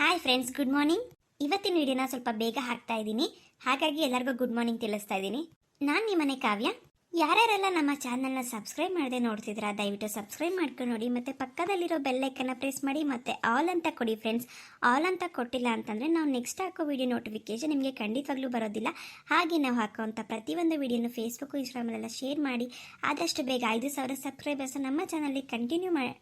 Hi friends good morning ಇವತ್ತಿನ ವಿಡಿಯೋನ ಸ್ವಲ್ಪ ಬೇಗ ಹಾಕ್ತಾ ಇದ್ದೀನಿ. ಹಾಗಾಗಿ ಎಲ್ಲರಿಗೂ ಗುಡ್ ಮಾರ್ನಿಂಗ್ ತಿಳಿಸ್ತಾ ಇದ್ದೀನಿ. ನಾನು ನಿಮ್ಮನೆ ಕಾವ್ಯ. ಯಾರ್ಯಾರೆಲ್ಲ ನಮ್ಮ ಚಾನಲ್ನ ಸಬ್ಸ್ಕ್ರೈಬ್ ಮಾಡದೆ ನೋಡ್ತಿದ್ದೀರಾ, ದಯವಿಟ್ಟು ಸಬ್ಸ್ಕ್ರೈಬ್ ಮಾಡ್ಕೊಂಡು ನೋಡಿ. ಮತ್ತು ಪಕ್ಕದಲ್ಲಿರೋ ಬೆಲ್ಲೈಕನ್ನ ಪ್ರೆಸ್ ಮಾಡಿ, ಮತ್ತೆ ಆಲ್ ಅಂತ ಕೊಡಿ ಫ್ರೆಂಡ್ಸ್ ಆಲ್ ಅಂತ ಕೊಟ್ಟಿಲ್ಲ ಅಂತಂದರೆ ನಾವು ನೆಕ್ಸ್ಟ್ ಹಾಕೋ ವಿಡಿಯೋ ನೋಟಿಫಿಕೇಶನ್ ನಿಮಗೆ ಖಂಡಿತವಾಗ್ಲೂ ಬರೋದಿಲ್ಲ. ಹಾಗೆ ನಾವು ಹಾಕೋವಂಥ ಪ್ರತಿಯೊಂದು ವಿಡಿಯೋನು ಫೇಸ್ಬುಕ್ ಇನ್ಸ್ಟಾಗ್ರಾಮಲ್ಲೆಲ್ಲ ಶೇರ್ ಮಾಡಿ, ಆದಷ್ಟು ಬೇಗ ಐದು ಸಾವಿರ ಸಬ್ಸ್ಕ್ರೈಬರ್ಸ್ ನಮ್ಮ ಚಾನಲ್ಗೆ ಕಂಟಿನ್ಯೂ ಮಾಡಿ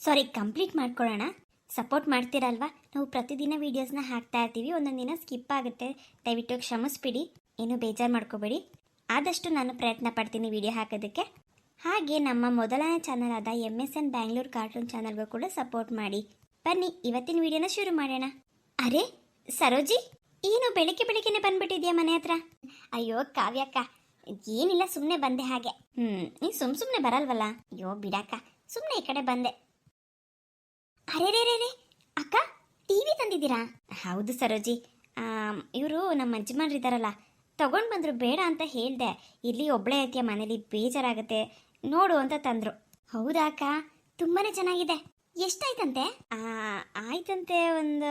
ಸಾರಿ ಕಂಪ್ಲೀಟ್ ಮಾಡ್ಕೊಳ್ಳೋಣ. ಸಪೋರ್ಟ್ ಮಾಡ್ತೀರಲ್ವಾ? ನಾವು ಪ್ರತಿದಿನ ವೀಡಿಯೋಸ್ನ ಹಾಕ್ತಾ ಇರ್ತೀವಿ. ಒಂದೊಂದು ದಿನ ಸ್ಕಿಪ್ ಆಗುತ್ತೆ. ದಯವಿಟ್ಟು ಕ್ಷಮಿಸ್ಬಿಡಿ. ಏನು ಬೇಜಾರು ಮಾಡ್ಕೋಬೇಡಿ. ಆದಷ್ಟು ನಾನು ಪ್ರಯತ್ನ ಪಡ್ತೀನಿ ವಿಡಿಯೋ ಹಾಕೋದಕ್ಕೆ. ಹಾಗೆ ನಮ್ಮ ಮೊದಲನೇ ಚಾನಲ್ ಆದ M S N Bangalore cartoon ಚಾನಲ್ಗೂ ಕೂಡ ಸಪೋರ್ಟ್ ಮಾಡಿ. ಬನ್ನಿ, ಇವತ್ತಿನ ವಿಡಿಯೋನ ಶುರು ಮಾಡೋಣ. ಅರೆ, ಸರೋಜಿ, ಏನು ಬೆಳಿಗ್ಗೆ ಬೆಳಿಗ್ಗೆನೆ ಬಂದ್ಬಿಟ್ಟಿದ್ಯಾ ಮನೆ ಹತ್ರ? ಅಯ್ಯೋ ಕಾವ್ಯಕ್ಕ ಏನಿಲ್ಲ ಸುಮ್ಮನೆ ಬಂದೆ ಹಾಗೆ. ಹ್ಞೂ ನೀನು ಸುಮ್ ಸುಮ್ಮನೆ ಬರಲ್ವಲ್ಲ? ಅಯ್ಯೋ, ಬಿಡಕ್ಕ ಸುಮ್ಮನೆ ಈ ಕಡೆ ಬಂದೆ. ಅರೆ ರೇ ರೇ ಅಕ್ಕ ಟಿವಿ ತಂದಿದ್ದೀರಾ? ಹೌದು ಸರೋಜಿ. ಇವರು ನಮ್ಮ ಯಜಮಾನ್ರು ಇದ್ದಾರಲ್ಲ ತಗೊಂಡು ಬಂದರು ಬೇಡ ಅಂತ ಹೇಳಿದೆ. ಇಲ್ಲಿ ಒಬ್ಳೆ ಐತಿಯ ಮನೇಲಿ ಬೇಜಾರಾಗುತ್ತೆ. ನೋಡು ಅಂತ ತಂದ್ರು. ಹೌದಾ ಅಕ್ಕ? ತುಂಬಾ ಚೆನ್ನಾಗಿದೆ. ಎಷ್ಟಾಯ್ತಂತೆ? ಆಯ್ತಂತೆ ಒಂದು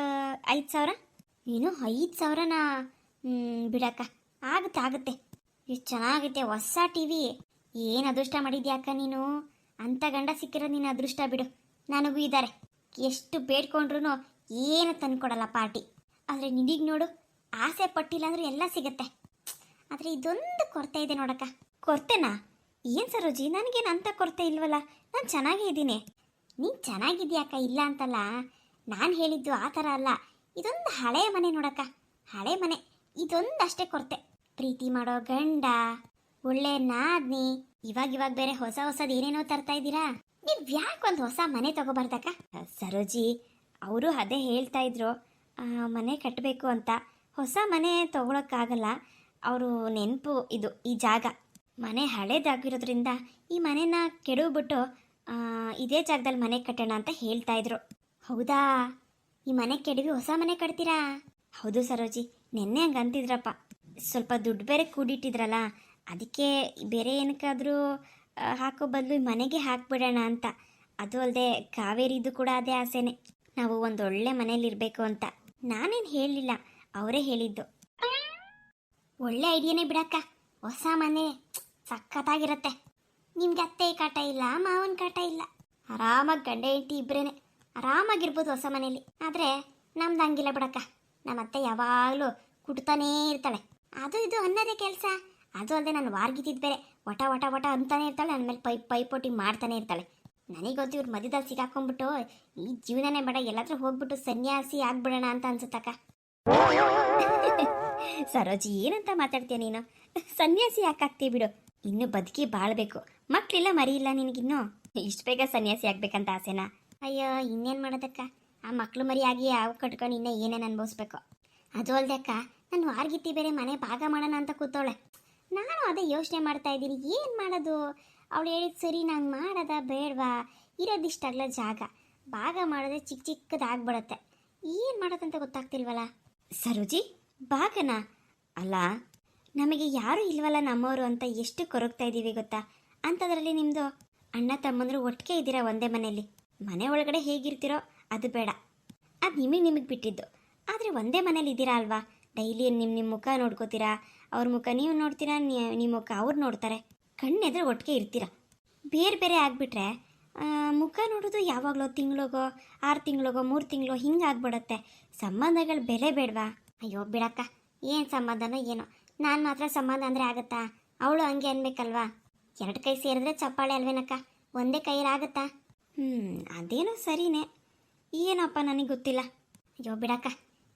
ಐದು ಸಾವಿರ. ಏನು ಐದು ಸಾವಿರನಾ? ಬಿಡಕ್ಕ. ಆಗುತ್ತೆ ಆಗುತ್ತೆ. ಎಷ್ಟು ಚೆನ್ನಾಗಿದೆ ಹೊಸ ಟಿ ವಿ ಏನು ಅದೃಷ್ಟ ಮಾಡಿದ್ಯಾ ಅಕ್ಕ ನೀನು? ಅಂತ ಗಂಡ ಸಿಕ್ಕಿರೋ ನೀನು ಅದೃಷ್ಟ ಬಿಡು. ನನಗೂ ಇದ್ದಾರೆ ಎಷ್ಟು ಬೇಡ್ಕೊಂಡ್ರು ಏನು ತಂದ್ಕೊಡಲ್ಲ ಪಾರ್ಟಿ. ಆದರೆ ನಿನಗೆ ನೋಡು, ಆಸೆ ಪಟ್ಟಿಲ್ಲ ಅಂದ್ರೆ ಎಲ್ಲ ಸಿಗತ್ತೆ. ಆದರೆ ಇದೊಂದು ಕೊರತೆ ಇದೆ ನೋಡಕ್ಕ. ಕೊರತೆನಾ? ಏನು ಸರೋಜಿ, ನನಗೇನು ಅಂಥ ಕೊರತೆ ಇಲ್ವಲ್ಲ? ನಾನು ಚೆನ್ನಾಗೇ ಇದ್ದೀನಿ. ನೀನು ಚೆನ್ನಾಗಿದ್ಯಾಕ ಇಲ್ಲ ಅಂತಲ್ಲ? ನಾನು ಹೇಳಿದ್ದು ಆ ಥರ ಅಲ್ಲ. ಇದೊಂದು ಹಳೆ ಮನೆ ನೋಡಕ್ಕ. ಹಳೆ ಮನೆ. ಇದೊಂದಷ್ಟೇ ಕೊರತೆ. ಪ್ರೀತಿ ಮಾಡೋ ಗಂಡ, ಒಳ್ಳೆ ನಾದ್ನಿ ಇವಾಗ ಇವಾಗ ಬೇರೆ ಹೊಸ ಹೊಸದು ಏನೇನೋ ತರ್ತಾ ಇದ್ದೀರಾ? ನೀವ್ ಯಾಕೆ ಒಂದು ಹೊಸ ಮನೆ ತಗೋಬಾರ್ದಕ್ಕ? ಸರೋಜಿ, ಅವರು ಅದೇ ಹೇಳ್ತಾ ಇದ್ರು. ಮನೆ ಕಟ್ಟಬೇಕು ಅಂತ. ಹೊಸ ಮನೆ ತಗೊಳಕ್ಕಾಗಲ್ಲ. ಅವರು ನೆನಪು ಇದು, ಈ ಜಾಗ. ಮನೆ ಹಳೇದಾಗಿರೋದ್ರಿಂದ ಈ ಮನೆನ ಕೆಡವ್ಬಿಟ್ಟು ಇದೇ ಜಾಗದಲ್ಲಿ ಮನೆ ಕಟ್ಟೋಣ ಅಂತ ಹೇಳ್ತಾ ಇದ್ರು. ಹೌದಾ? ಈ ಮನೆ ಕೆಡವಿ ಹೊಸ ಮನೆ ಕಟ್ತೀರಾ? ಹೌದು ಸರೋಜಿ, ನೆನ್ನೆ ಹಂಗೆ ಅಂತಿದ್ರಪ್ಪ ಸ್ವಲ್ಪ ದುಡ್ಡು ಬೇರೆ ಕೂಡಿಟ್ಟಿದ್ರಲ್ಲ ಅದಕ್ಕೆ ಬೇರೆ ಏನಕ್ಕಾದರೂ ಹಾಕೋ ಬದಲು ಮನೆಗೆ ಹಾಕ್ಬಿಡೋಣ ಅಂತ. ಅದು ಅಲ್ಲದೆ ಕಾವೇರಿದು ಕೂಡ ಅದೇ ಆಸೆನೆ. ನಾವು ಒಂದು ಒಳ್ಳೆ ಮನೇಲಿ ಇರಬೇಕು ಅಂತ. ನಾನೇನು ಹೇಳಲಿಲ್ಲ ಅವರೇ ಹೇಳಿದ್ದು. ಒಳ್ಳೆ ಐಡಿಯಾನೇ ಬಿಡಕ್ಕ. ಹೊಸ ಮನೆ, ಸಖತ್ತಾಗಿರತ್ತೆ. ನಿಮ್ಗೆ ಅತ್ತೆ ಕಾಟ ಇಲ್ಲ, ಮಾವನ ಕಾಟ ಇಲ್ಲ. ಆರಾಮಾಗಿ ಗಂಡ ಹೆಂಡತಿ ಇಬ್ರೇನೆ. ಆರಾಮಾಗಿರ್ಬೋದು ಹೊಸ ಮನೇಲಿ. ಆದರೆ ನಮ್ದು ಹಂಗಿಲ್ಲ ಬಿಡಕ್ಕ. ನಮ್ಮ ಅತ್ತೆ ಯಾವಾಗಲೂ ಕುಟ್ತಾನೇ ಇರ್ತಾಳೆ. ಅದು ಇದು ಅನ್ನೋದೇ ಕೆಲಸ. ಅದು ಅಲ್ಲದೆ ನಾನು ವಾರ್ಗಿತಿದ್ದು ಬೇರೆ. ವಟ ವಟ ವಟ ಅಂತಾನೆ ಇರ್ತಾಳೆ, ನನ್ನ ಮೇಲೆ ಪೈ, ಪೈಪೋಟಿ ಮಾಡ್ತಾನೆ ಇರ್ತಾಳೆ. ನನಗೆ ಗೊತ್ತು ಇವ್ರು ಮಧ್ಯದಲ್ಲಿ ಸಿಗಾಕೊಂಡ್ಬಿಟ್ಟು, ಈ ಜೀವನನೇ ಬೇಡ, ಎಲ್ಲಾದ್ರೂ ಹೋಗ್ಬಿಟ್ಟು ಸನ್ಯಾಸಿ ಆಗ್ಬಿಡೋಣ ಅಂತ ಅನ್ಸುತ್ತಕ್ಕ ಸರೋಜಿ, ಏನಂತ ಮಾತಾಡ್ತೀಯ ನೀನು? ಸನ್ಯಾಸಿ ಯಾಕಾಗ್ತೀವಿ ಬಿಡು? ಇನ್ನು ಬದುಕಿ ಬಾಳ್ಬೇಕು. ಮಕ್ಕಳಿಲ್ಲ ಮರಿ ಇಲ್ಲ ನಿನಗಿನ್ನು? ಇಷ್ಟು ಬೇಗ ಸನ್ಯಾಸಿ ಆಗ್ಬೇಕಂತ ಆಸೆನಾ? ಅಯ್ಯೋ, ಇನ್ನೇನು ಮಾಡೋದಕ್ಕ? ಆ ಮಕ್ಳು ಮರಿ ಆಗಿ ಕಟ್ಕೊಂಡು ಇನ್ನೇ ಏನೇನು ಅನ್ಭವಿಸ್ಬೇಕು? ಅದು ಅಲ್ದೆ ಅಕ್ಕ, ನಾನು ವಾರ್ಗಿತ್ತಿ ಬೇರೆ ಮನೆ ಭಾಗ ಮಾಡೋಣ ಅಂತ ಕೂತವಳೆ. ನಾನು ಅದೇ ಯೋಚನೆ ಮಾಡ್ತಾ ಇದ್ದೀನಿ. ಏನು ಮಾಡೋದು? ಅವಳು ಹೇಳಿದ ಸರಿ, ನಂಗೆ ಮಾಡೋದ ಬೇಡವಾ? ಇರೋದಿಷ್ಟಾಗಲ ಜಾಗ. ಭಾಗ ಮಾಡಿದ್ರೆ ಚಿಕ್ಕ ಚಿಕ್ಕದಾಗ್ಬಿಡತ್ತೆ. ಏನು ಮಾಡೋದಂತ ಗೊತ್ತಾಗ್ತಿಲ್ವಲ್ಲ ಸರೋಜಿ, ಭಾಗನಾ? ಅಲ್ಲ, ನಮಗೆ ಯಾರು ಇಲ್ವಲ್ಲ ನಮ್ಮವರು ಅಂತ ಎಷ್ಟು ಕೊರಗ್ತಾ ಇದ್ದೀವಿ ಗೊತ್ತಾ? ಅಂಥದ್ರಲ್ಲಿ ನಿಮ್ಮದು ಅಣ್ಣ ತಮ್ಮಂದರು ಒಟ್ಟಿಗೆ ಇದ್ದೀರಾ ಒಂದೇ ಮನೆಯಲ್ಲಿ? ಮನೆ ಒಳಗಡೆ ಹೇಗಿರ್ತೀರೋ ಅದು ಬೇಡ. ಅದು ನಿಮಗೆ ನಿಮಗೆ ಬಿಟ್ಟಿದ್ದು. ಆದರೆ ಒಂದೇ ಮನೇಲಿ ಇದ್ದೀರಾ ಅಲ್ವಾ? ಡೈಲಿ ನಿಮ್ಮ ನಿಮ್ಮ ಮುಖ ನೋಡ್ಕೋತೀರಾ? ಅವ್ರ ಮುಖ ನೀವು ನೋಡ್ತೀರಾ ನಿಮ್ಮ ಮುಖ ಅವ್ರು ನೋಡ್ತಾರೆ. ಕಣ್ಣೆದ್ರೆ ಒಟ್ಟಿಗೆ ಇರ್ತೀರ. ಬೇರೆ ಬೇರೆ ಆಗಿಬಿಟ್ರೆ ಮುಖ ನೋಡೋದು ಯಾವಾಗಲೋ ತಿಂಗಳಿಗೋ, ಆರು ತಿಂಗಳಿಗೋ, ಮೂರು ತಿಂಗಳೋ ಹಿಂಗೆ ಆಗ್ಬಿಡತ್ತೆ. ಸಂಬಂಧಗಳು ಬೆಲೆ ಬೇಡವಾ? ಅಯ್ಯೋ, ಬಿಡಕ್ಕ. ಏನು ಸಂಬಂಧನೋ ಏನೋ. ನಾನು ಮಾತ್ರ ಸಂಬಂಧ ಅಂದರೆ ಆಗತ್ತಾ? ಅವಳು ಹಂಗೆ ಅನ್ಬೇಕಲ್ವಾ? ಎರಡು ಕೈ ಸೇರಿದ್ರೆ ಚಪ್ಪಾಳೆ ಅಲ್ವೇನಕ್ಕ? ಒಂದೇ ಕೈಯಲ್ಲಿ ಆಗತ್ತಾ ಹ್ಞೂ ಅದೇನೋ ಸರಿನೇ. ಏನಪ್ಪ ನನಗೆ ಗೊತ್ತಿಲ್ಲ. ಅಯ್ಯೋ, ಬಿಡಕ್ಕ.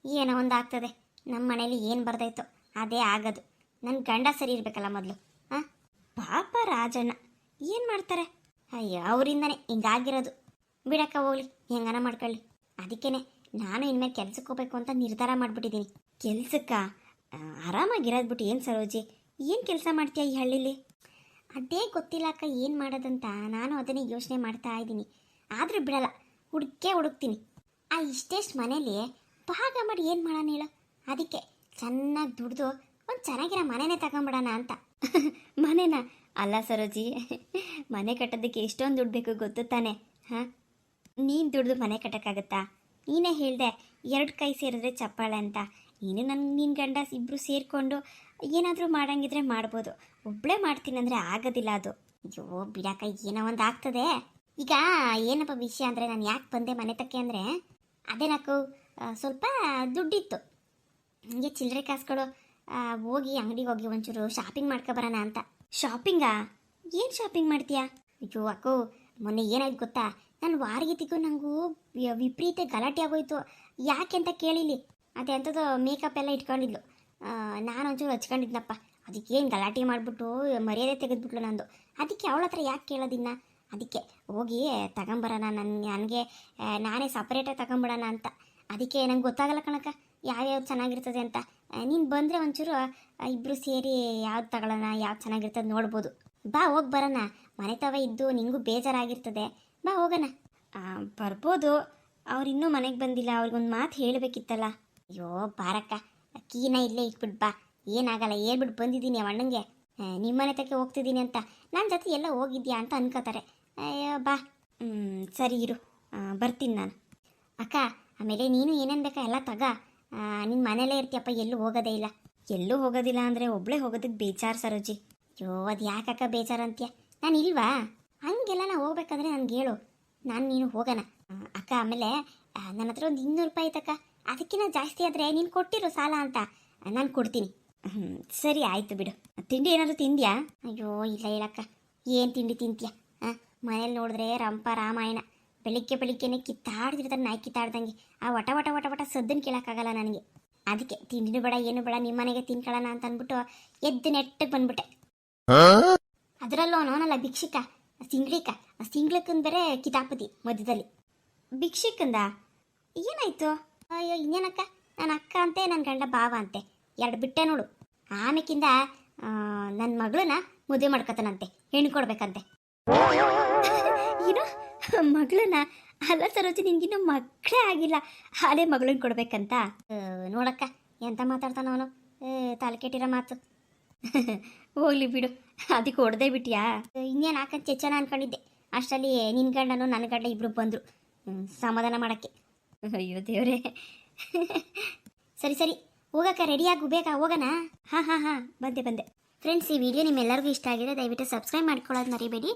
ಏನೋ ಒಂದು ಆಗ್ತದೆ ನಮ್ಮ ಮನೇಲಿ ಏನು ಬರ್ದಾಯ್ತು, ಅದೇ ಆಗೋದು. ನನ್ನ ಗಂಡ ಸರಿ ಇರಬೇಕಲ್ಲ ಮೊದಲು. ಹಾಂ ಪಾಪ ರಾಜಣ್ಣ, ಏನು ಮಾಡ್ತಾರೆ? ಅಯ್ಯೋ, ಅವರಿಂದನೇ ಹಿಂಗಾಗಿರೋದು. ಬಿಡಕ್ಕ ಹೋಗ್ಲಿ, ಹೆಂಗನ ಮಾಡ್ಕೊಳ್ಳಿ. ಅದಕ್ಕೇನೆ ನಾನು ಇನ್ಮೇಲೆ ಕೆಲ್ಸಕ್ಕೆ ಹೋಗ್ಬೇಕು ಅಂತ ನಿರ್ಧಾರ ಮಾಡಿಬಿಟ್ಟಿದ್ದೀನಿ. ಕೆಲ್ಸಕ್ಕ? ಆರಾಮಾಗಿರೋದು ಬಿಟ್ಟು ಏನು ಸರೋಜಿ? ಏನು ಕೆಲಸ ಮಾಡ್ತೀಯ ಈ ಹಳ್ಳಿಲಿ? ಅದೇ ಗೊತ್ತಿಲ್ಲ ಅಕ್ಕ, ಏನು ಮಾಡೋದಂತ. ನಾನು ಅದನ್ನೇ ಯೋಚನೆ ಮಾಡ್ತಾ ಇದ್ದೀನಿ. ಆದರೂ ಬಿಡಲ್ಲ ಹುಡುಕೇ ಹುಡುಕ್ತೀನಿ. ಆ, ಇಷ್ಟೇಷ್ಟು ಮನೇಲಿ ಭಾಗ ಮಾಡಿ ಏನು ಮಾಡೋಣ ಹೇಳು? ಅದಕ್ಕೆ ಚೆನ್ನಾಗಿ ದುಡ್ದು ಒಂದು ಚೆನ್ನಾಗಿರೋ ಮನೆನೇ ತಗೊಂಬಿಡೋಣ ಅಂತ. ಮನೆನಾ? ಅಲ್ಲ ಸರೋಜಿ, ಮನೆ ಕಟ್ಟೋದಕ್ಕೆ ಎಷ್ಟೊಂದು ದುಡ್ಡು ಬೇಕು ಗೊತ್ತು ತಾನೆ, ಹಾಂ? ನೀನು ದುಡ್ದು ಮನೆ ಕಟ್ಟೋಕ್ಕಾಗತ್ತಾ? ನೀನೇ ಹೇಳಿದೆ, ಎರಡು ಕೈ ಸೇರಿದ್ರೆ ಚಪ್ಪಾಳೆ ಅಂತ. ನೀನು ನನ್ನ ನಿನ್ನ ಗಂಡ ಇಬ್ಬರು ಸೇರಿಕೊಂಡು ಏನಾದರೂ ಮಾಡಂಗಿದ್ರೆ ಮಾಡ್ಬೋದು. ಒಬ್ಬಳೇ ಮಾಡ್ತೀನಂದ್ರೆ ಆಗೋದಿಲ್ಲ ಅದು. ಅಯ್ಯೋ ಬಿಡಕ್ಕ ಏನೋ ಒಂದು ಆಗ್ತದೆ. ಈಗ ಏನಪ್ಪ ವಿಷಯ ಅಂದರೆ ನಾನು ಯಾಕೆ ಬಂದೆ ಮನೆ ತಕ್ಕೆ ಅಂದರೆ, ಅದೇ ನಾಕು ಸ್ವಲ್ಪ ದುಡ್ಡಿತ್ತು. ಹೀಗೆ ಚಿಲ್ಲರೆ ಕಾಸುಗಳು ಹೋಗಿ ಅಂಗಡಿಗೆ ಹೋಗಿ ಒಂಚೂರು ಶಾಪಿಂಗ್ ಮಾಡ್ಕೊಬರೋಣ ಅಂತ. ಶಾಪಿಂಗಾ ಏನು ಶಾಪಿಂಗ್ ಮಾಡ್ತೀಯಾ? ಅಯ್ಯೋ ಅಕ್ಕೋ, ಮೊನ್ನೆ ಏನಾಯ್ತು ಗೊತ್ತಾ? ನಾನು ವಾರಗೀತಿಗೂ ನನಗೂ ವಿಪರೀತ ಗಲಾಟೆ ಆಗೋಯ್ತು. ಯಾಕೆ ಅಂತ ಕೇಳಿಲಿ ಅದೇ ಅಂಥದ್ದು ಮೇಕಪ್ ಎಲ್ಲ ಇಟ್ಕೊಂಡಿದ್ಲು. ನಾನು ಒಂಚೂರು ಹಚ್ಕೊಂಡಿದ್ನಪ್ಪ. ಅದಕ್ಕೆ ಏನು ಗಲಾಟೆ ಮಾಡಿಬಿಟ್ಟು ಮರ್ಯಾದೆ ತೆಗೆದ್ಬಿಟ್ಲು ನಂದು. ಅದಕ್ಕೆ ಅವಳ ಹತ್ರ ಯಾಕೆ ಕೇಳೋದಿನ್ನ? ಅದಕ್ಕೆ ಹೋಗಿ ತಗೊಂಬರೋಣ ನನ್ನ ನನಗೆ ನಾನೇ ಸಪ್ರೇಟಾಗಿ ತಗೊಂಬಿಡೋಣ ಅಂತ. ಅದಕ್ಕೆ ನಂಗೆ ಗೊತ್ತಾಗಲ್ಲ ಕಣಕ್ಕ, ಯಾವ್ಯಾವ್ದು ಚೆನ್ನಾಗಿರ್ತದೆ ಅಂತ. ನೀನು ಬಂದರೆ ಒಂಚೂರು ಇಬ್ಬರು ಸೇರಿ ಯಾವ್ದು ತಗೊಳ್ಳೋಣ ಯಾವ್ದು ಚೆನ್ನಾಗಿರ್ತದೆ ನೋಡ್ಬೋದು. ಬಾ, ಹೋಗಿ ಬರೋಣ. ಮನೆ ತವ ಇದ್ದು ನಿಂಗೂ ಬೇಜಾರಾಗಿರ್ತದೆ. ಬಾ, ಹೋಗೋಣ. ಬರ್ಬೋದು. ಅವ್ರು ಇನ್ನೂ ಮನೆಗೆ ಬಂದಿಲ್ಲ. ಅವ್ರಿಗೊಂದು ಮಾತು ಹೇಳಬೇಕಿತ್ತಲ್ಲ. ಅಯ್ಯೋ, ಬಾರಕ್ಕ. ಕೀನ ಇಲ್ಲೇ ಇಟ್ಬಿಟ್ಟು ಬಾ. ಏನಾಗಲ್ಲ ಹೇಳ್ಬಿಟ್ಟು ಬಂದಿದ್ದೀನಿ ಅವಣ್ಣಂಗೆ ನಿಮ್ಮ ಮನೆ ತಕ್ಕೆ ಹೋಗ್ತಿದ್ದೀನಿ ಅಂತ. ನನ್ನ ಜೊತೆ ಎಲ್ಲ ಹೋಗಿದ್ಯಾ ಅಂತ ಅನ್ಕೋತಾರೆ. ಬಾ. ಸರಿ ಇರು. ಬರ್ತೀನಿ ನಾನು. ಅಕ್ಕ, ಆಮೇಲೆ ನೀನು ಏನೇನು ಬೇಕಾ ಎಲ್ಲ ತಗ. ನಿನ್ನ ಮನೇಲೇ ಇರ್ತೀಯಪ್ಪ, ಎಲ್ಲೂ ಹೋಗೋದೇ ಇಲ್ಲ. ಎಲ್ಲೂ ಹೋಗೋದಿಲ್ಲ ಅಂದರೆ ಒಬ್ಳೇ ಹೋಗೋದಕ್ಕೆ ಬೇಜಾರು ಸರೋಜಿ. ಅಯ್ಯೋ ಅದು ಯಾಕಕ್ಕ ಬೇಜಾರು ಅಂತೀಯ? ನಾನು ಇಲ್ವಾ? ಹಂಗೆಲ್ಲ ನಾ ಹೋಗ್ಬೇಕಂದ್ರೆ ನನಗೆ ಹೇಳು. ನಾನು ನೀನು ಹೋಗೋಣ. ಅಕ್ಕ, ಆಮೇಲೆ ನನ್ನ ಹತ್ರ ಒಂದು ಇನ್ನೂರು ರೂಪಾಯಿ ಆಯ್ತಕ್ಕ ಅದಕ್ಕಿಂತ ಜಾಸ್ತಿ ಆದರೆ ನೀನು ಕೊಟ್ಟಿರೋ ಸಾಲ ಅಂತ. ನಾನು ಕೊಡ್ತೀನಿ. ಹ್ಞೂ ಸರಿ, ಆಯಿತು ಬಿಡು. ತಿಂಡಿ ಏನಾದರೂ ತಿಂದ್ಯಾ? ಅಯ್ಯೋ, ಇಲ್ಲ ಹೇಳಕ್ಕ. ಏನು ತಿಂಡಿ ತಿಂತೀಯ? ಹಾಂ ಮನೇಲಿ ನೋಡಿದ್ರೆ ರಂಪ ರಾಮಾಯಣ. ಬೆಳಿಗ್ಗೆ ಬೆಳಿಗ್ಗೆನೆ ಕಿತ್ತಾಡ್ದಿರ್ತಾರೆ ನಾಯಿ ಕಿತ್ತಾಡ್ದಂಗೆ. ಆ ವಟ ವಟ ವಟ ವಟ ಸದ್ದನ್ನು ಕೇಳೋಕ್ಕಾಗಲ್ಲ ನನಗೆ. ಅದಕ್ಕೆ ತಿಂಡಿನೂ ಬೇಡ ಏನು ಬೇಡ ನಿಮ್ಮ ಮನೆಗೆ ತಿನ್ಕೊಳ್ಳೋಣ ಅಂತ ಅಂದ್ಬಿಟ್ಟು ಎದ್ದು ನೆಟ್ಟಗೆ ಬಂದ್ಬಿಟ್ಟೆ. ಅದರಲ್ಲೂ ಅವನಲ್ಲ ಭಿಕ್ಷಿಕ ಸಿಂಗ್ಳಿಕ. ಸಿಂಗ್ಳಕ್ಕನ್ ಬೇರೆ ಕಿತಾಪತಿ ಮಧ್ಯದಲ್ಲಿ. ಭಿಕ್ಷಿಕಂದ? ಏನಾಯ್ತು? ಅಯ್ಯೋ ಇನ್ನೇನಕ್ಕ? ನನ್ನ ಅಕ್ಕ ಅಂತೆ ನನ್ನ ಗಂಡ ಭಾವ ಅಂತೆ. ಎರಡು ಬಿಟ್ಟೆ ನೋಡು. ಆಮೇಕಿಂದ ನನ್ನ ಮಗಳನ್ನ ಮದುವೆ ಮಾಡ್ಕೊತಾನಂತೆ ಹೆಣ್ಣು ಕೊಡ್ಬೇಕಂತೆ. ಏನು ಮಗಳನ್ನ ಅಲ್ಲ ಸರೋಜಿ ನಿನ್ಗಿನ್ನೂ ಮಕ್ಕಳೇ ಆಗಿಲ್ಲ. ಹಾಲೇ ಮಗಳನ್ನ ಕೊಡ್ಬೇಕಂತ. ನೋಡಕ್ಕ ಎಂತ ಮಾತಾಡ್ತಾನ ಅವನು? ತಲೆ ಕೆಟ್ಟಿರೋ ಮಾತು. ಹೋಗ್ಲಿ ಬಿಡು ಅದಕ್ಕೆ ಹೊಡೆದೇ ಬಿಟ್ಟಿಯಾ ಇನ್ನೇನು ಹಾಕಂತ ಚೆಚ್ಚನ ಅನ್ಕೊಂಡಿದ್ದೆ. ಅಷ್ಟರಲ್ಲಿ ನಿನ್ನ ಗಂಡನು ನನ್ನ ಗಂಡ ಇಬ್ರು ಬಂದರು. ಸಮಾಧಾನ ಮಾಡೋಕ್ಕೆ. ಅಯ್ಯೋ ದೇವ್ರೆ. ಸರಿ ಸರಿ. ಹೋಗಕ್ಕ ರೆಡಿಯಾಗಿ ಬೇಕಾ ಹೋಗೋಣ ಹಾಂ ಹಾಂ ಹಾಂ ಬಂದೆ ಬಂದೆ. ಫ್ರೆಂಡ್ಸ್ ಈ ವಿಡಿಯೋ ನಿಮ್ಮೆಲ್ಲರಿಗೂ ಇಷ್ಟ ಆಗಿದೆ ದಯವಿಟ್ಟು ಸಬ್ಸ್ಕ್ರೈಬ್ ಮಾಡ್ಕೊಳ್ಳೋದು ಮರಿಬೇಡಿ.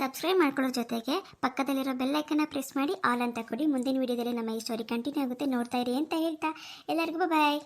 ಸಬ್ಸ್ಕ್ರೈಬ್ ಮಾಡ್ಕೊಳ್ಳೋ ಜೊತೆಗೆ ಪಕ್ಕದಲ್ಲಿರೋ ಬೆಲ್ಲೈಕನ್ನ ಪ್ರೆಸ್ ಮಾಡಿ ಆಲ್ ಅಂತ ಕೊಡಿ ಮುಂದಿನ ವಿಡಿಯೋದಲ್ಲಿ ನಮ್ಮ ಈ ಸ್ಟೋರಿ ಕಂಟಿನ್ಯೂ ಆಗುತ್ತೆ. ನೋಡ್ತಾ ಇರಿ ಅಂತ ಹೇಳ್ತಾ. ಎಲ್ಲರಿಗೂ ಬಾಯ್